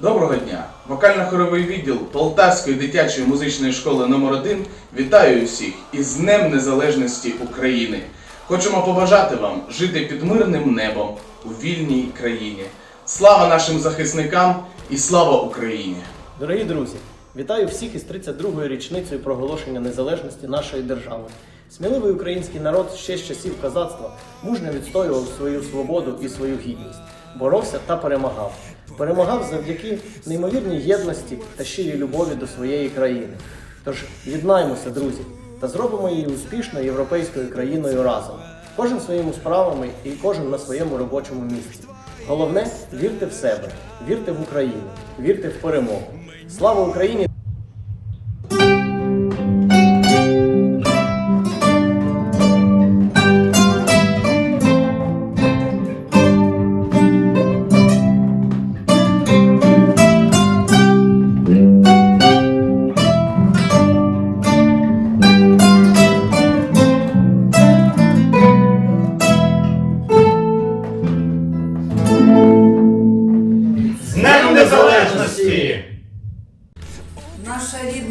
Доброго дня! Вокально-хоровий відділ Полтавської дитячої музичної школи номер 1 вітаю усіх із Днем Незалежності України. Хочемо побажати вам жити під мирним небом у вільній країні. Слава нашим захисникам і слава Україні! Дорогі друзі, вітаю всіх із 32-ю річницею проголошення незалежності нашої держави. Сміливий український народ ще з часів козацтва мужньо відстоював свою свободу і свою гідність, боровся та перемагав. Перемагав завдяки неймовірній єдності та щирій любові до своєї країни. Тож єднаймося, друзі, та зробимо її успішною європейською країною разом. Кожен своїми справами і кожен на своєму робочому місці. Головне вірте в себе, вірте в Україну, вірте в перемогу. Слава Україні!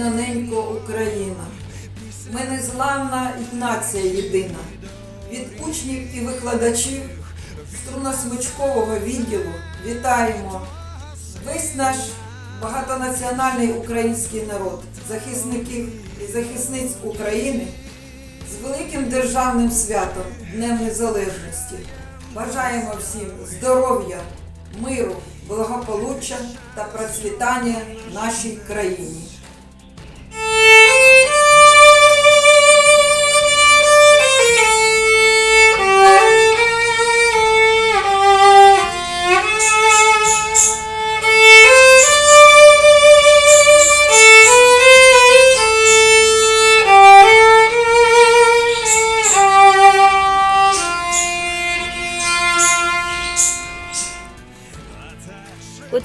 Наша Україна. Ми незламна і нація єдина. Від учнів і викладачів струнно-смичкового відділу вітаємо весь наш багатонаціональний український народ, захисників і захисниць України з великим державним святом Днем Незалежності. Бажаємо всім здоров'я, миру, благополуччя та процвітання нашій країні.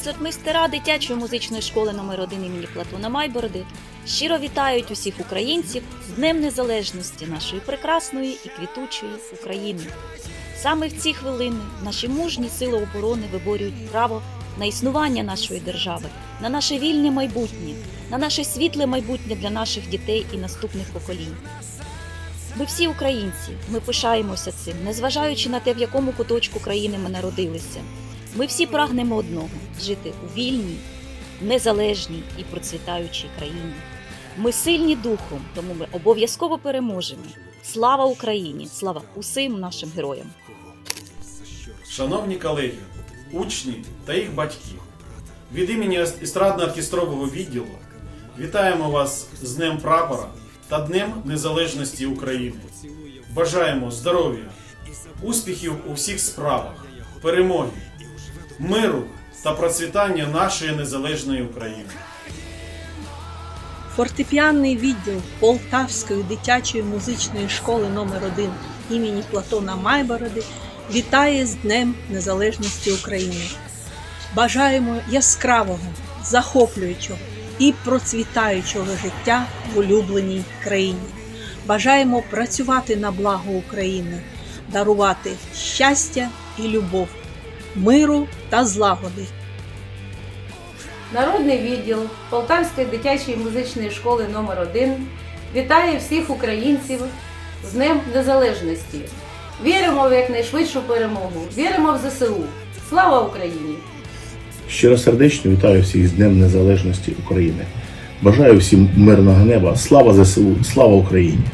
Концертмейстера дитячої музичної школи номер 1 імені Платона Майбороди щиро вітають усіх українців з Днем Незалежності нашої прекрасної і квітучої України. Саме в ці хвилини наші мужні сили оборони виборюють право на існування нашої держави, на наше вільне майбутнє, на наше світле майбутнє для наших дітей і наступних поколінь. Ми всі українці, ми пишаємося цим, незважаючи на те, в якому куточку країни ми народилися. Ми всі прагнемо одного жити у вільній, незалежній і процвітаючій країні. Ми сильні духом, тому ми обов'язково переможемо. Слава Україні! Слава усім нашим героям! Шановні колеги, учні та їх батьки, від імені естрадно-оркестрового відділу вітаємо вас з Днем Прапора та Днем Незалежності України. Бажаємо здоров'я, успіхів у всіх справах, перемоги, миру та процвітання нашої незалежної України. Фортепіанний відділ Полтавської дитячої музичної школи номер 1 імені Платона Майбороди вітає з Днем Незалежності України. Бажаємо яскравого, захоплюючого і процвітаючого життя в улюбленій країні. Бажаємо працювати на благо України, дарувати щастя і любов, миру та злагоди. Народний відділ Полтавської дитячої музичної школи номер 1 вітає всіх українців з Днем Незалежності. Віримо в якнайшвидшу перемогу. Віримо в ЗСУ. Слава Україні! Щиросердечно вітаю всіх з Днем Незалежності України. Бажаю всім мирного неба. Слава ЗСУ, слава Україні!